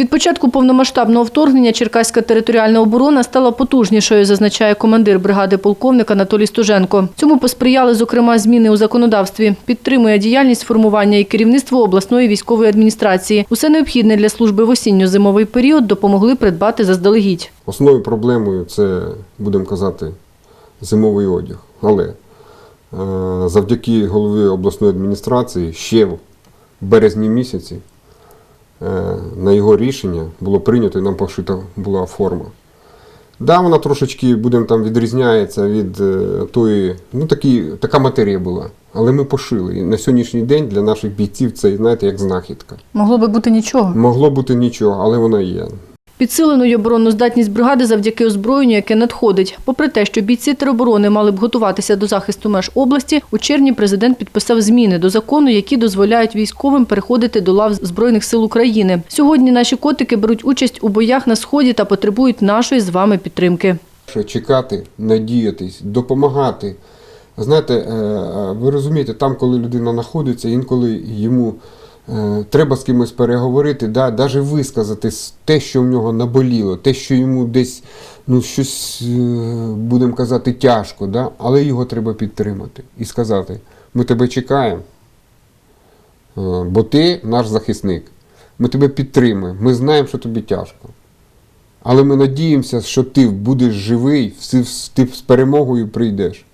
Від початку повномасштабного вторгнення Черкаська територіальна оборона стала потужнішою, зазначає командир бригади полковник Анатолій Стуженко. Цьому посприяли, зокрема, зміни у законодавстві. Підтримує діяльність формування і керівництво обласної військової адміністрації. Усе необхідне для служби в осінньо-зимовий період допомогли придбати заздалегідь. Основною проблемою це, будемо казати, зимовий одяг. Але е, завдяки голові обласної адміністрації ще в березні місяці на його рішення було прийнято і нам пошита була форма. Да, вона трошечки, будемо там, відрізняється від е, тої, ну такі, така матерія була. Але ми пошили. І на сьогоднішній день для наших бійців це, знаєте, як знахідка. Могло би бути нічого. Могло бути нічого, але вона є. Підсиленою оборонну здатність бригади завдяки озброєнню, яке надходить. Попри те, що бійці тероборони мали б готуватися до захисту меж області, у червні президент підписав зміни до закону, які дозволяють військовим переходити до лав Збройних сил України. Сьогодні наші котики беруть участь у боях на сході та потребують нашої з вами підтримки. Чекати, надіятись, допомагати. Знаєте, е, е, ви розумієте, там, коли людина знаходиться, інколи йому треба з кимось переговорити, да, навіть висказати те, що в нього наболіло, те, що йому десь ну, щось, е, будемо казати, тяжко, да, але його треба підтримати і сказати: ми тебе чекаємо, е, бо ти наш захисник. Ми тебе підтримуємо, ми знаємо, що тобі тяжко. Але ми надіємося, що ти будеш живий, ти з перемогою прийдеш.